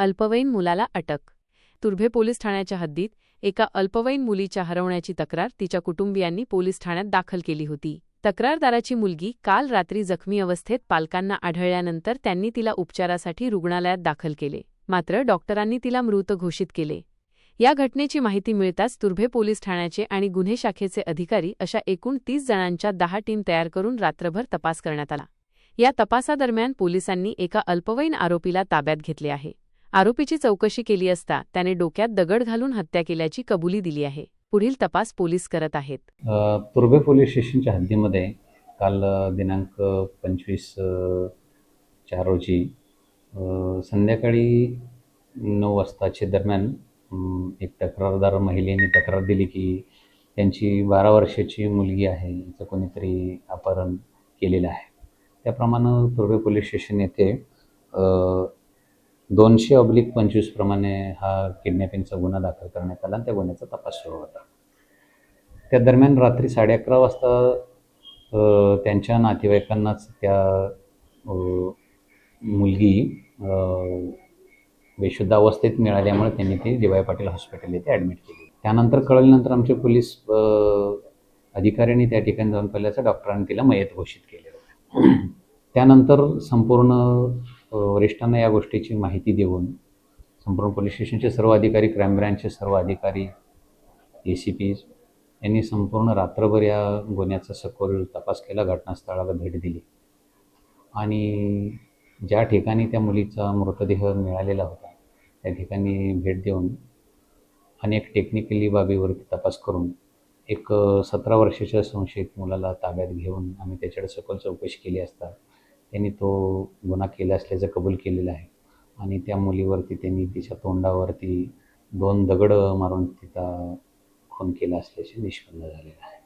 अल्पवयीन मुलाला अटक. तुर्भे पोलीस ठाण्याच्या हद्दीत एका अल्पवयीन मुलीच्या हरवण्याची तक्रार तिच्या कुटुंबियांनी पोलीस ठाण्यात दाखल केली होती. तक्रारदाराची मुलगी काल रात्री जखमी अवस्थेत पालकांना आढळल्यानंतर त्यांनी तिला उपचारासाठी रुग्णालयात दाखल केले. मात्र डॉक्टरांनी तिला मृत घोषित केले. या घटनेची माहिती मिळताच तुर्भे पोलीस ठाण्याचे आणि गुन्हे शाखेचे अधिकारी अशा एकूण तीस जणांच्या दहा टीम तयार करून रात्रभर तपास करण्यात आला. या तपासादरम्यान पोलिसांनी एका अल्पवयीन आरोपीला ताब्यात घेतले आहे. आरोपीची चौकशी केली असता त्याने डोक्यात दगड घालून हत्या केल्याची कबुली दिली आहे. पुढील तपास पोलीस करत आहेत. पूर्वे पोलीस स्टेशनच्या हद्दीमध्ये काल दिनांक पंचवीस चार रोजी संध्याकाळी नऊ वाजताच्या दरम्यान एक तक्रारदार महिलेने तक्रार दिली की त्यांची बारा वर्षाची मुलगी आहे हिचं कोणीतरी अपहरण केलेलं आहे. त्याप्रमाणे पूर्वे पोलीस स्टेशन येथे दोनशे ऑब्लिक पंचवीस प्रमाणे हा किडनॅपिंगचा गुन्हा दाखल करण्यात आला आणि त्या गुन्ह्याचा तपास सुरू होता. त्या दरम्यान रात्री साडे अकरा वाजता त्यांच्या नातेवाईकांनाच त्या मुलगी बेशुद्ध अवस्थेत मिळाल्यामुळे त्यांनी ती डी वाय पाटील हॉस्पिटल येथे ॲडमिट केली. त्यानंतर कळल्यानंतर आमचे पोलीस अधिकाऱ्यांनी त्या ठिकाणी जाऊन पहिल्याचं डॉक्टरांनी तिला मयत घोषित केले होते त्यानंतर संपूर्ण वरिष्ठांना या गोष्टीची माहिती देऊन संपूर्ण पोलीस स्टेशनचे सर्व अधिकारी क्राईम ब्रँचचे सर्व अधिकारी ए सी पी यांनी संपूर्ण रात्रभर या गुन्ह्याचा सखोल तपास केला घटनास्थळाला भेट दिली. आणि ज्या ठिकाणी त्या मुलीचा मृतदेह मिळालेला होता त्या ठिकाणी भेट देऊन अनेक टेक्निकली बाबीवरती तपास करून एक सतरा वर्षाच्या संशयित मुलाला ताब्यात घेऊन आम्ही त्याच्याकडे सखोल चौकशी केली असता त्यांनी तो गुन्हा केला असल्याचं कबूल केलेलं आहे. आणि त्या मुलीवरती त्यांनी तिच्या तोंडावरती दोन दगड मारून तिचा खून केला असल्याचे निष्पन्न झालेलं आहे.